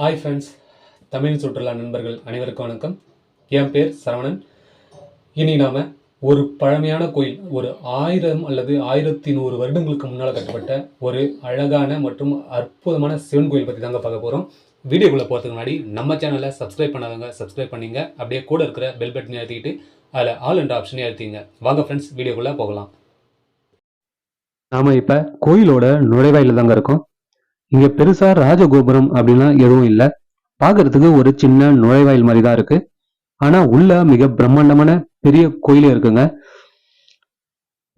Hi friends Tamil சுற்றுலா நண்பர்கள் அனைவருக்கும் வணக்கம். என் பேர் சரவணன். இனி நாம் ஒரு பழமையான கோயில் ஒரு ஆயிரம் அல்லது ஆயிரத்தி நூறு வருடங்களுக்கு முன்னால் கட்டப்பட்ட ஒரு அழகான மற்றும் அற்புதமான சிவன் கோயில் பற்றி தாங்க பார்க்க போகிறோம் வீடியோக்குள்ளே போகிறதுக்கு முன்னாடி நம்ம சேனலை சப்ஸ்கிரைப் பண்ணாதவங்க சப்ஸ்கிரைப் பண்ணிங்க. அப்படியே கூட இருக்கிற பெல் பட்டனை அழுத்திக்கிட்டு அதில் ஆல் என்ற ஆப்ஷனே அழுத்திங்க. வாங்க ஃப்ரெண்ட்ஸ் வீடியோக்குள்ளே போகலாம். நாம் இப்போ கோயிலோட நுழைவாயில் தாங்க இருக்கோம். இங்க பெருசா ராஜகோபுரம் அப்படின்லாம் எதுவும் இல்ல. பாக்குறதுக்கு ஒரு சின்ன நுழைவாயில் மாதிரி தான் இருக்கு. ஆனா உள்ள மிக பிரம்மாண்டமான பெரிய கோயிலே இருக்குங்க.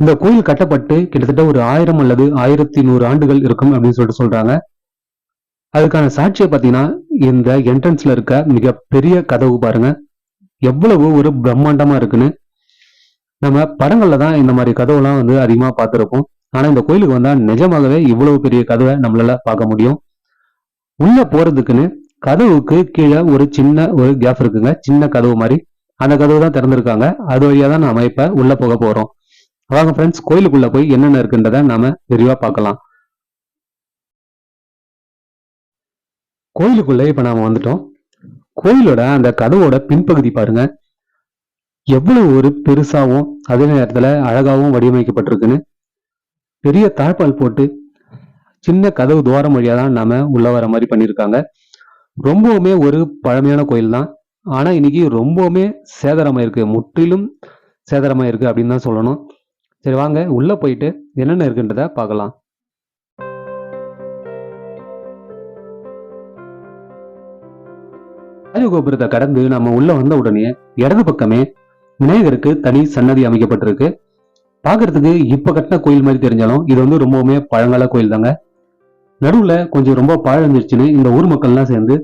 இந்த கோயில் கட்டப்பட்டு கிட்டத்தட்ட ஒரு ஆயிரம் அல்லது ஆயிரத்தி நூறு ஆண்டுகள் இருக்கும் அப்படின்னு சொல்லிட்டு சொல்றாங்க. அதுக்கான சாட்சியை பாத்தீங்கன்னா இந்த என்ட்ரன்ஸ்ல இருக்க மிக பெரிய கதவு பாருங்க. எவ்வளவு ஒரு பிரம்மாண்டமா இருக்குன்னு. நம்ம படங்கள்ல தான் இந்த மாதிரி கதவுலாம் வந்து அதிகமா பார்த்திருப்போம். ஆனா இந்த கோயிலுக்கு வந்தா நிஜமாகவே இவ்வளவு பெரிய கதவை நம்மளால பார்க்க முடியும். உள்ள போறதுக்குன்னு கதவுக்கு கீழே ஒரு சின்ன ஒரு கேப் இருக்குங்க. சின்ன கதவு மாதிரி. அந்த கதவு தான் திறந்திருக்காங்க. அது வழியா தான் நாம இப்ப உள்ள போக போறோம். வாங்க ஃப்ரெண்ட்ஸ் கோயிலுக்குள்ள போய் என்னென்ன இருக்குன்றத நாம விரிவா பார்க்கலாம். கோயிலுக்குள்ள இப்ப நாம வந்துட்டோம். கோயிலோட அந்த கதவோட பின்பகுதி பாருங்க. எவ்வளவு ஒரு பெருசாவும் அதே நேரத்துல அழகாவும் வடிவமைக்கப்பட்டிருக்குன்னு பெரிய தாழ்பால் போட்டு சின்ன கதவு துவாரம் வழியாக தான் நாம உள்ள வர மாதிரி பண்ணியிருக்காங்க ரொம்பவுமே ஒரு பழமையான கோயில் தான். ஆனால் இன்னைக்கு ரொம்பவுமே சேதாரமாயிருக்கு முற்றிலும் சேதாரமாயிருக்கு அப்படின்னு தான் சொல்லணும். சரி வாங்க. உள்ளே போயிட்டு என்னென்ன இருக்குன்றத பார்க்கலாம். ராஜகோபுரத்தை கடந்து நம்ம உள்ள வந்த உடனே இடது பக்கமே விநாயகருக்கு தனி சன்னதி அமைக்கப்பட்டிருக்கு. பார்க்கறதுக்கு இப்ப கட்டின கோயில் மாதிரி தெரிஞ்சாலும் இது வந்து ரொம்பவுமே பழங்கால கோயில் தாங்க நடுவுல கொஞ்சம் ரொம்ப பழந்துருச்சுன்னு இந்த ஊர் மக்கள்லாம் சேர்ந்து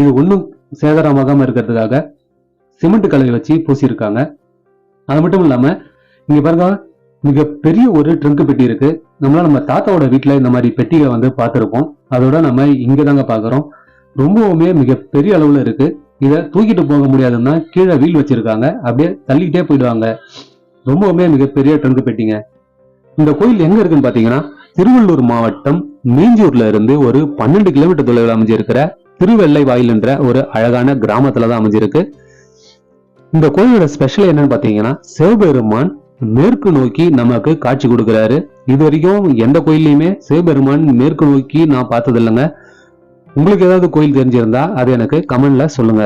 இது ஒன்றும் சேதாரமாகாம இருக்கிறதுக்காக சிமெண்ட் கல்லை வச்சு பூசியிருக்காங்க. அது மட்டும் இல்லாம இங்க பாருங்க மிக பெரிய ஒரு ட்ரங்க் பெட்டி இருக்கு. நம்மளால நம்ம தாத்தாவோட வீட்டுல இந்த மாதிரி பெட்டிகளை வந்து பார்த்திருப்போம். அதோட நம்ம இங்க தாங்க பாக்குறோம். ரொம்பவுமே மிக பெரிய அளவுல இருக்கு. இதை தூக்கிட்டு போக முடியாதுன்னா கீழே வீல் வச்சிருக்காங்க. அப்படியே தள்ளிக்கிட்டே போயிடுவாங்க. ரொம்பவுமே மிகப்பெரிய ட்ரங்க் பெட்டிங்க இந்த கோயில் எங்க இருக்குன்னு பாத்தீங்கன்னா திருவள்ளூர் மாவட்டம் மீஞ்சூர்ல இருந்து ஒரு பன்னெண்டு கிலோமீட்டர் தொலைவில் அமைஞ்சிருக்கிற திருவெள்ளை வாயில் என்ற ஒரு அழகான கிராமத்துல தான் அமைஞ்சிருக்கு. இந்த கோயிலோட ஸ்பெஷல் என்னன்னு பாத்தீங்கன்னா சிவபெருமான் மேற்கு நோக்கி நமக்கு காட்சி கொடுக்கிறாரு. இது வரைக்கும் எந்த கோயில்லையுமே சிவபெருமான் மேற்கு நோக்கி நான் பார்த்தது இல்லைங்க உங்களுக்கு ஏதாவது கோயில் தெரிஞ்சிருந்தா அது எனக்கு கமெண்ட்ல சொல்லுங்க.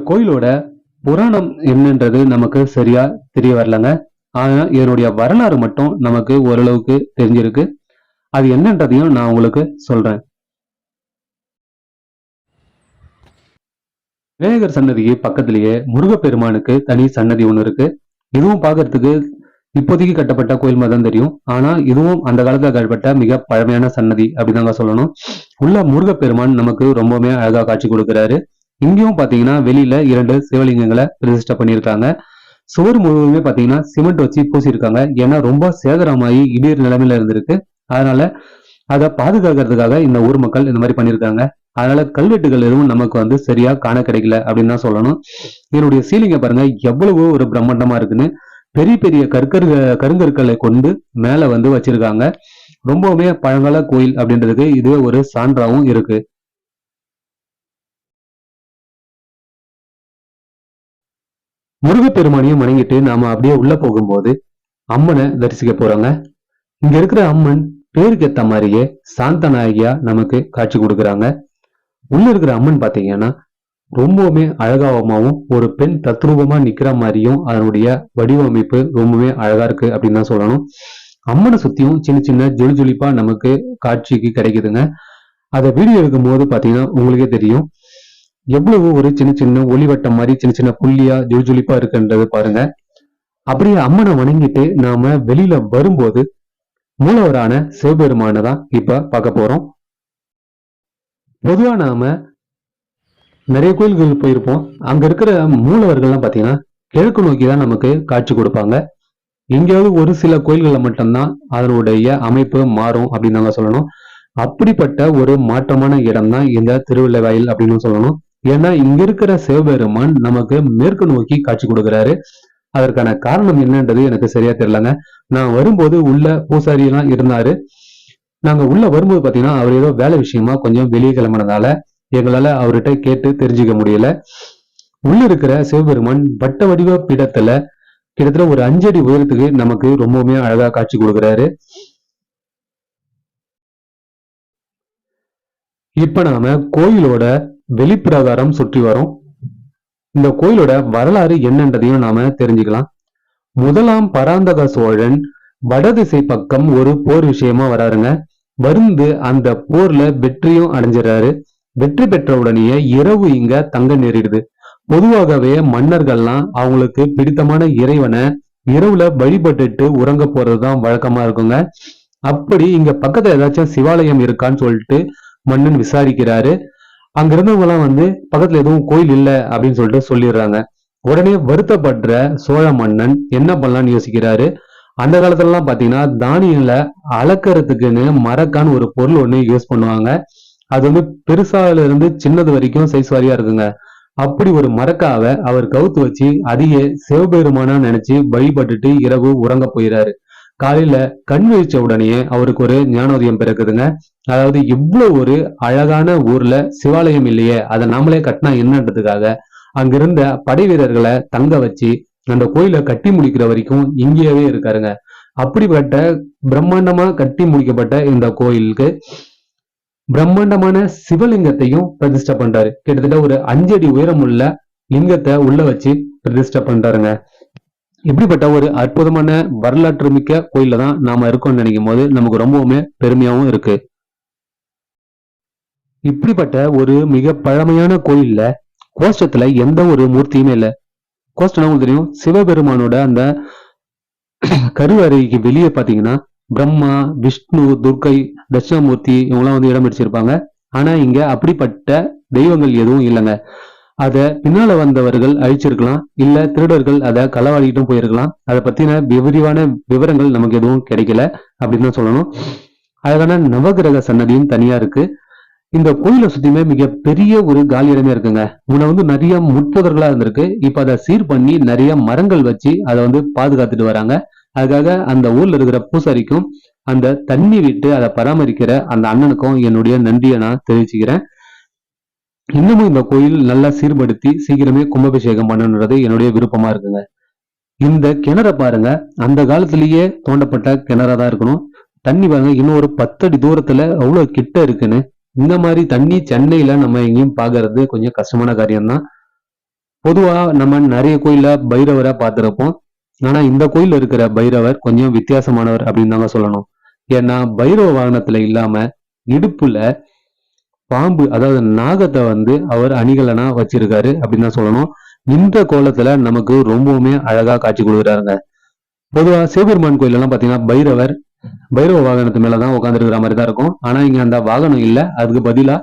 இந்த கோயிலோட புராணம் என்னன்றது நமக்கு சரியா தெரிய வரலங்க. ஆனா இதனுடைய வரலாறு மட்டும் நமக்கு ஓரளவுக்கு தெரிஞ்சிருக்கு. அது என்னன்றதையும் நான் உங்களுக்கு சொல்றேன். விநாயகர் சன்னதிக்கு பக்கத்திலேயே முருகப்பெருமானுக்கு தனி சன்னதி ஒன்று இருக்கு. இதுவும் பார்க்கறதுக்கு இப்போதைக்கு கட்டப்பட்ட கோயில் மாதிரி தான் தெரியும். ஆனா இதுவும் அந்த காலத்துல கட்டப்பட்ட மிக பழமையான சன்னதி அப்படிதாங்க சொல்லணும். உள்ள முருகப்பெருமான் நமக்கு ரொம்பவுமே அழகா காட்சி கொடுக்கிறாரு. இங்கேயும் பாத்தீங்கன்னா வெளியில இரண்டு சிவலிங்கங்களை பிரதிஷ்டை பண்ணியிருக்காங்க. சுவர் முழுவதுமே பாத்தீங்கன்னா சிமெண்ட் வச்சு பூசியிருக்காங்க. ஏன்னா ரொம்ப சேதரமாயி இடியர் நிலைமையில இருந்திருக்கு. அதனால அதை பாதுகாக்கிறதுக்காக இந்த ஊர் மக்கள் இந்த மாதிரி பண்ணியிருக்காங்க. அதனால கல்வெட்டுகள் எதுவும் நமக்கு வந்து சரியா காண கிடைக்கல அப்படின்னு தான் சொல்லணும். இதனுடைய சீலிங்க பாருங்க எவ்வளவு ஒரு பிரம்மாண்டமா இருக்குன்னு. பெரிய பெரிய கற்கரு கருங்கற்களை கொண்டு மேல வந்து வச்சிருக்காங்க. ரொம்பவுமே பழங்கால கோயில் அப்படின்றதுக்கு இதுவே ஒரு சான்றாவும் இருக்கு. முருகப்பெருமானையும் வணங்கிட்டு நாம அப்படியே உள்ள போகும்போது அம்மனை தரிசிக்க போறோங்க. இங்க இருக்கிற அம்மன் பேருக்கு ஏத்த மாதிரியே சாந்த நாயகியா நமக்கு காட்சி கொடுக்குறாங்க. உள்ள இருக்கிற அம்மன் பாத்தீங்கன்னா ரொம்பவுமே அழகாவமாவும் ஒரு பெண் தத்ரூபமா நிக்கிற மாதிரியும் அதனுடைய வடிவமைப்பு ரொம்பவே அழகா இருக்கு அப்படின்னு தான் சொல்லணும். அம்மனை சுத்தியும் சின்ன சின்ன ஜொலி ஜொலிப்பா நமக்கு காட்சிக்கு கிடைக்குதுங்க. அதை வீடியோ எடுக்கும் போது பாத்தீங்கன்னா உங்களுக்கே தெரியும். எவ்வளவு ஒரு சின்ன சின்ன ஒளிவட்டம் மாதிரி சின்ன சின்ன புள்ளியா ஜொலி இருக்குன்றது பாருங்க. அப்படியே அம்மனை வணங்கிட்டு நாம வெளியில வரும்போது மூலவரான சிவபெருமான தான் இப்ப பார்க்க போறோம். பொதுவா நாம நிறைய கோயில்கள் போயிருப்போம். அங்க இருக்கிற மூலவர்கள்லாம் பாத்தீங்கன்னா கிழக்கு நோக்கி தான் நமக்கு காட்சி கொடுப்பாங்க. எங்கேயாவது ஒரு சில கோயில்களில் மட்டும்தான் அதனுடைய அமைப்பு மாறும் அப்படின்னு நாங்க சொல்லணும். அப்படிப்பட்ட ஒரு மாற்றமான இடம் தான் இந்த திருவில்லைவாயில் அப்படின்னு சொல்லணும். ஏன்னா இங்க இருக்கிற சிவபெருமான் நமக்கு மேற்கு நோக்கி காட்சி கொடுக்கிறாரு. அதற்கான காரணம் என்னன்றது எனக்கு சரியா தெரியலங்க. நான் வரும்போது உள்ள பூசாரி எல்லாம் இருந்தாரு. நாங்க உள்ள வரும்போது பாத்தீங்கன்னா அவர் ஏதோ வேலை விஷயமா கொஞ்சம் வெளியே கிளம்பினதால எங்களால அவர்கிட்ட கேட்டு தெரிஞ்சுக்க முடியல. உள்ள இருக்கிற சிவபெருமான் வட்ட வடிவ பீடத்துல கிட்டத்தட்ட ஒரு அஞ்சடி உயரத்துக்கு நமக்கு ரொம்பவுமே அழகா காட்சி கொடுக்கிறாரு. இப்ப நாம கோயிலோட வெளிப்பிரகாரம் சுற்றி வரும். இந்த கோயிலோட வரலாறு என்னன்றதையும் நாம தெரிஞ்சுக்கலாம். முதலாம் பராந்தக சோழன் வடதிசை பக்கம் ஒரு போர் விஷயமா வராருங்க. வருந்து அந்த போர்ல வெற்றியும் அடைஞ்சிடறாரு. வெற்றி பெற்ற உடனேயே இரவு இங்க தங்க நேரிடுது. பொதுவாகவே மன்னர்கள்லாம் அவங்களுக்கு பிடித்தமான இறைவனை இரவுல வழிபட்டுட்டு உறங்க போறதுதான் வழக்கமா இருக்குங்க. அப்படி இங்க பக்கத்துல ஏதாச்சும் சிவாலயம் இருக்கான்னு சொல்லிட்டு மன்னன் விசாரிக்கிறாரு. அங்க இருந்தவங்க எல்லாம் வந்து பக்கத்துல எதுவும் கோயில் இல்ல அப்படின்னு சொல்லிட்டு சொல்லிடுறாங்க. உடனே வருத்தப்படுற சோழ மன்னன் என்ன பண்ணலாம்னு யோசிக்கிறாரு. அந்த காலத்துல எல்லாம் பாத்தீங்கன்னா தானியங்களை அளக்கறதுக்குன்னு மரக்கான் ஒரு பொருள் ஒண்ணு யூஸ் பண்ணுவாங்க. அது வந்து பெருசால இருந்து சின்னது வரைக்கும் சைஸ் வாரியா இருக்குங்க. அப்படி ஒரு மரக்காவை அவர் கவுத்து வச்சு அதையே சிவபெருமானா நினைச்சு வழிபட்டுட்டு இரவு உறங்க போயிறாரு. காலையில கண் விழிச்ச உடனே அவருக்கு ஒரு ஞானோதயம் பிறக்குதுங்க. அதாவது இவ்வளவு ஒரு அழகான ஊர்ல சிவாலயம் இல்லையே அதை நாமளே கட்டினா என்னன்றதுக்காக அங்கிருந்த படை வீரர்களை தங்க வச்சு அந்த கோயிலை கட்டி முடிக்கிற வரைக்கும் இங்கேயே இருக்காருங்க. அப்படிப்பட்ட பிரம்மாண்டமா கட்டி முடிக்கப்பட்ட இந்த கோயிலுக்கு பிரம்மாண்டமான சிவலிங்கத்தையும் பிரதிஷ்டை பண்றாரு. கிட்டத்தட்ட ஒரு அஞ்சடி உயரமுள்ள லிங்கத்தை உள்ள வச்சு பிரதிஷ்டை பண்றாருங்க. இப்படிப்பட்ட ஒரு அற்புதமான வரலாற்று மிக்க கோயில தான் நாம இருக்கோம்னு நினைக்கும் போது நமக்கு ரொம்பவுமே பெருமையாவும் இருக்கு. இப்படிப்பட்ட ஒரு மிக பழமையான கோயில்ல கோஷ்டத்துல எந்த ஒரு மூர்த்தியுமே இல்ல. கோஷ்டம் உங்களுக்கு தெரியும்? சிவபெருமானோட அந்த கருவறைக்கு வெளியே பாத்தீங்கன்னா பிரம்மா விஷ்ணு துர்க்கை தட்சிணாமூர்த்தி இவங்கெல்லாம் வந்து இடம் பிடிச்சிருப்பாங்க. ஆனா இங்க அப்படிப்பட்ட தெய்வங்கள் எதுவும் இல்லைங்க. அதை பின்னால வந்தவர்கள் அழிச்சிருக்கலாம் இல்ல திருடர்கள் அதை களவாடிட்டும் போயிருக்கலாம். அதை பத்தின விரிவான விவரங்கள் நமக்கு எதுவும் கிடைக்கல அப்படின்னு தான் சொல்லணும். அதுக்கான நவகிரக சன்னதியும் தனியா இருக்கு. இந்த கோயிலை சுத்தியுமே மிக பெரிய ஒரு காலி இடமே இருக்குங்க. முன்ன வந்து நிறைய முட்புதர்களா இருந்திருக்கு. இப்ப அதை சீர் பண்ணி நிறைய மரங்கள் வச்சு அதை வந்து பாதுகாத்துட்டு வராங்க. அதுக்காக அந்த ஊர்ல இருக்கிற பூசாரிக்கும் அந்த தண்ணி விட்டு அதை பராமரிக்கிற அந்த அண்ணனுக்கும் என்னுடைய நன்றியை நான் தெரிவிச்சுக்கிறேன். இன்னமும் இந்த கோயில் நல்லா சீர்படுத்தி சீக்கிரமே கும்பாபிஷேகம் பண்ணணுன்றது என்னுடைய விருப்பமா இருக்குங்க. இந்த கிணறை பாருங்க. அந்த காலத்திலேயே தோண்டப்பட்ட கிணறா தான் இருக்கணும். தண்ணி பாருங்க இன்னும் ஒரு பத்தடி தூரத்துல அவ்வளவு கிட்ட இருக்குன்னு. இந்த மாதிரி தண்ணி சென்னையில நம்ம எங்கேயும் பாக்குறது கொஞ்சம் கஷ்டமான காரியம்தான். பொதுவா நம்ம நிறைய கோயில பைரவரை பார்த்துருப்போம். ஆனா இந்த கோயில் இருக்கிற பைரவர் கொஞ்சம் வித்தியாசமானவர் அப்படின்னு தாங்க சொல்லணும். ஏன்னா பைரவ வாகனத்துல இல்லாம இடுப்புல பாம்பு அதாவது நாகத்தை வந்து அவர் அணிகலனா வச்சிருக்காரு அப்படின்னு தான் சொல்லணும். இந்த கோலத்துல நமக்கு ரொம்பவுமே அழகா காட்சி கொடுக்குறாருங்க. பொதுவா சிவபெருமான் கோயில் எல்லாம் பாத்தீங்கன்னா பைரவர் பைரவ வாகனத்து மேலதான் உட்காந்துருக்கிற மாதிரி தான் இருக்கும். ஆனா இங்க அந்த வாகனம் இல்ல. அதுக்கு பதிலா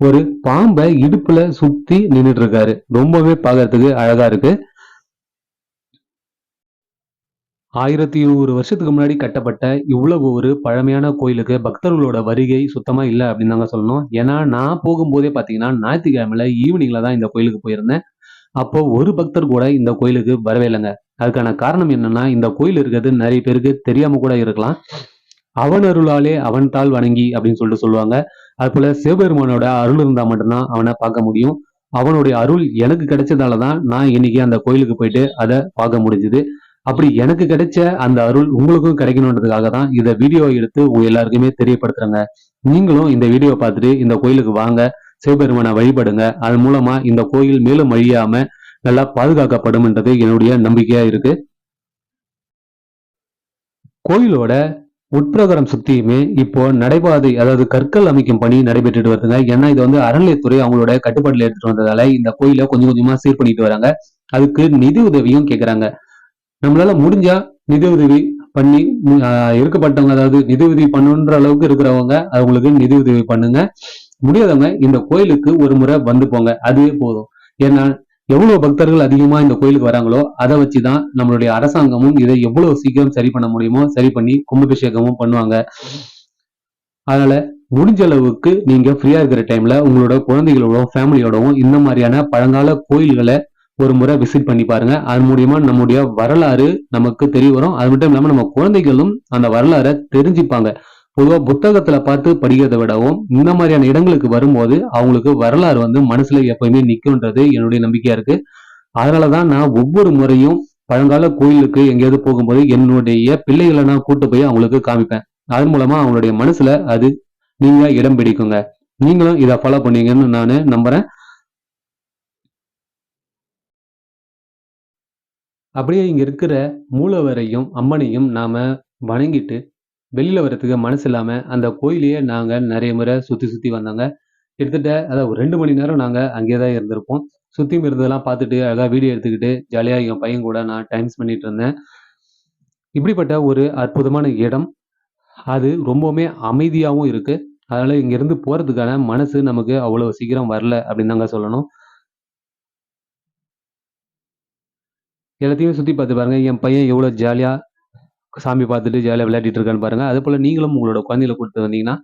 ஒரு பாம்பை இடுப்புல சுத்தி நின்னுட்டு இருக்காரு. ரொம்பவே பார்க்கறதுக்கு அழகா இருக்கு. ஆயிரத்தி நூறு வருஷத்துக்கு முன்னாடி கட்டப்பட்ட இவ்வளவு ஒரு பழமையான கோயிலுக்கு பக்தர்களோட வருகை சுத்தமா இல்லை அப்படின்னு தாங்க சொல்லணும். ஏன்னா நான் போகும்போதே பார்த்தீங்கன்னா ஞாயிற்றுக்கிழமையில ஈவினிங்ல தான் இந்த கோயிலுக்கு போயிருந்தேன். அப்போ ஒரு பக்தர் கூட இந்த கோயிலுக்கு வரவே இல்லைங்க. அதுக்கான காரணம் என்னன்னா இந்த கோயில் இருக்கிறது நிறைய பேருக்கு தெரியாம கூட இருக்கலாம். அவன் அருளாலே அவன் தாள் வணங்கி அப்படின்னு சொல்லிட்டு சொல்லுவாங்க. அது போல சிவபெருமானோட அருள் இருந்தா மட்டும்தான் அவனை பார்க்க முடியும். அவனுடைய அருள் எனக்கு கிடைச்சதால தான் நான் இன்னைக்கு அந்த கோயிலுக்கு போயிட்டு அதை பார்க்க முடிஞ்சுது. அப்படி எனக்கு கிடைச்ச அந்த அருள் உங்களுக்கும் கிடைக்கணுன்றதுக்காக தான் இதை வீடியோ எடுத்து உங்க எல்லாருக்குமே தெரியப்படுத்துறேங்க. நீங்களும் இந்த வீடியோ பார்த்துட்டு இந்த கோயிலுக்கு வாங்க சிவபெருமானை வழிபடுங்க. அது மூலமா இந்த கோயில் மேலும் அழியாம நல்லா பாதுகாக்கப்படும்ன்றது என்னுடைய நம்பிக்கையா இருக்கு. கோயிலோட உட்பிரகாரம் சுத்தியுமே இப்போ நடைபாதை அதாவது கற்கள் அமைக்கும் பணி நடைபெற்றுட்டு வருதுங்க. ஏன்னா இது வந்து அறநிலையத்துறை அவங்களோட கட்டுப்பாட்டில் எடுத்துட்டு வந்ததால இந்த கோயிலை கொஞ்சம் கொஞ்சமா சீர் பண்ணிட்டு வராங்க. அதுக்கு நிதி உதவியும் கேட்கறாங்க நம்மளால முடிஞ்சா நிதி உதவி பண்ணி இருக்கப்பட்டவங்க அதாவது நிதி உதவி பண்ணுன்ற அளவுக்கு இருக்கிறவங்க அவங்களுக்கு நிதி உதவி பண்ணுங்க. முடியாதவங்க இந்த கோயிலுக்கு ஒரு முறை வந்து போங்க. அதுவே போதும். ஏன்னா எவ்வளவு பக்தர்கள் அதிகமா இந்த கோயிலுக்கு வராங்களோ அதை வச்சுதான் நம்மளுடைய அரசாங்கமும் இதை எவ்வளவு சீக்கிரம் சரி பண்ண முடியுமோ சரி பண்ணி கும்பாபிஷேகமும் பண்ணுவாங்க. அதனால முடிஞ்ச அளவுக்கு நீங்க ஃப்ரீயா இருக்கிற டைம்ல உங்களோட குழந்தைகளோட ஃபேமிலியோடவும் இந்த மாதிரியான பழங்கால கோயில்களை ஒரு முறை விசிட் பண்ணி பாருங்க. அது மூலியமா நம்முடைய வரலாறு நமக்கு தெரிய வரும். அது மட்டும் இல்லாமல் நம்ம குழந்தைகளும் அந்த வரலாறை தெரிஞ்சுப்பாங்க. பொதுவாக புத்தகத்துல பார்த்து படிக்கிறதை விடவும் இந்த மாதிரியான இடங்களுக்கு வரும்போது அவங்களுக்கு வரலாறு வந்து மனசுல எப்பயுமே நிற்கும்ன்றது என்னுடைய நம்பிக்கையா இருக்கு. அதனாலதான் நான் ஒவ்வொரு முறையும் பழங்கால கோயிலுக்கு எங்கேயாவது போகும்போது என்னுடைய பிள்ளைகளை நான் கூட்டு போய் அவங்களுக்கு காமிப்பேன். அதன் மூலமா அவங்களுடைய மனசுல அது நீங்க இடம் பிடிக்குங்க. நீங்களும் இதை ஃபாலோ பண்ணீங்கன்னு நான் நம்புறேன். அப்படியே இங்கே இருக்கிற மூலவரையும் அம்மனையும் நாம் வணங்கிட்டு வெளியில் வர்றதுக்கு மனசு இல்லாமல் அந்த கோயிலையே நாங்கள் நிறைய முறை சுற்றி சுற்றி வந்தாங்க. கிட்டத்தட்ட அதாவது ஒரு ரெண்டு மணி நேரம் நாங்கள் அங்கேயே தான் இருந்திருப்போம். சுற்றியும் இருந்ததெல்லாம் பார்த்துட்டு அழகாக வீடியோ எடுத்துக்கிட்டு ஜாலியாக என் பையன் கூட நான் டைம் பண்ணிட்டு இருந்தேன். இப்படிப்பட்ட ஒரு அற்புதமான இடம். அது ரொம்பவுமே அமைதியாகவும் இருக்குது அதனால் இங்கேருந்து போகிறதுக்கான மனசு நமக்கு அவ்வளோ சீக்கிரம் வரல அப்படின்னு தாங்க சொல்லணும். எல்லாத்தையும் சுற்றி பார்த்து பாருங்கள் என் பையன் எவ்வளோ ஜாலியாக சாமி பார்த்துட்டு ஜாலியாக விளையாடிட்டு இருக்கான்னு பாருங்கள் அதே போல் நீங்களும் உங்களோட குழந்தைகளை கொடுத்து வந்தீங்கன்னா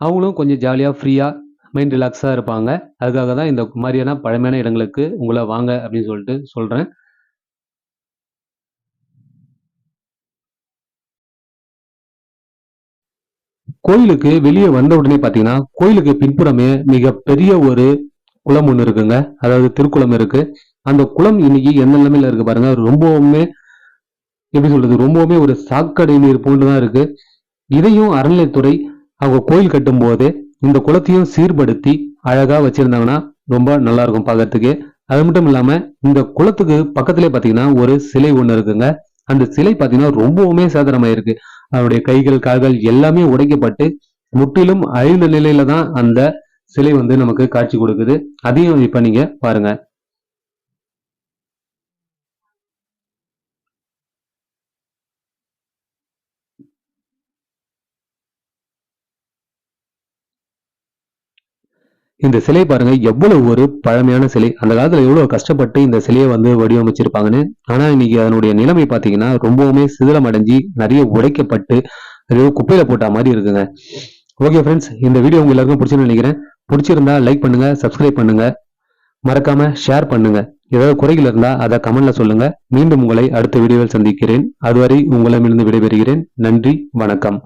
அவங்களும் கொஞ்சம் ஜாலியாக ஃப்ரீயாக மைண்ட் ரிலாக்ஸாக இருப்பாங்க. அதுக்காக தான் இந்த மாதிரியான பழமையான இடங்களுக்கு உங்களை வாங்க அப்படின்னு சொல்லிட்டு சொல்கிறேன் கோயிலுக்கு வெளியே வந்த உடனே பார்த்தீங்கன்னா கோயிலுக்கு பின்புறமே மிக பெரிய ஒரு குளம் ஒன்று இருக்குங்க. அதாவது திருக்குளம் இருக்கு. அந்த குளம் இன்னைக்கு எந்த நிலைமையில இருக்கு பாருங்க. ரொம்பவுமே எப்படி சொல்றது ரொம்பவுமே ஒரு சாக்கடை நீர் போன்றுதான் இருக்கு. இதையும் அறநிலைத்துறை அவங்க கோயில் கட்டும் போது இந்த குளத்தையும் சீர்படுத்தி அழகா வச்சிருந்தாங்கன்னா ரொம்ப நல்லா இருக்கும் பார்க்கறதுக்கு. அது மட்டும் இல்லாம இந்த குளத்துக்கு பக்கத்திலே பாத்தீங்கன்னா ஒரு சிலை ஒண்ணு இருக்குங்க. அந்த சிலை பாத்தீங்கன்னா ரொம்பவுமே சேதனமாயிருக்கு அவருடைய கைகள் கால்கள் எல்லாமே உடைக்கப்பட்டு முற்றிலும் அழிந்த நிலையில தான் அந்த சிலை வந்து நமக்கு காட்சி கொடுக்குது. அதையும் இப்ப நீங்க பாருங்க. இந்த சிலை பாருங்க எவ்வளவு ஒரு பழமையான சிலை. அந்த காலத்துல எவ்வளவு கஷ்டப்பட்டு இந்த சிலையை வந்து வடிவமைச்சிருப்பாங்கன்னு. ஆனா இன்னைக்கு அதனுடைய நிலைமை பாத்தீங்கன்னா ரொம்பவுமே சிதிலம் அடைஞ்சு நிறைய உடைக்கப்பட்டு நிறைய குப்பையில போட்ட மாதிரி இருக்குங்க. ஓகே ஃப்ரெண்ட்ஸ் இந்த வீடியோ உங்க எல்லாருக்கும் பிடிச்சுன்னு நினைக்கிறேன். பிடிச்சிருந்தா லைக் பண்ணுங்க சப்ஸ்கிரைப் பண்ணுங்க. மறக்காம ஷேர் பண்ணுங்க. ஏதாவது குறைகள் இருந்தா அதை கமெண்ட்ல சொல்லுங்க. மீண்டும் உங்களை அடுத்த வீடியோவில் சந்திக்கிறேன். அதுவரை உங்களிடமிருந்து விடைபெறுகிறேன். நன்றி வணக்கம்.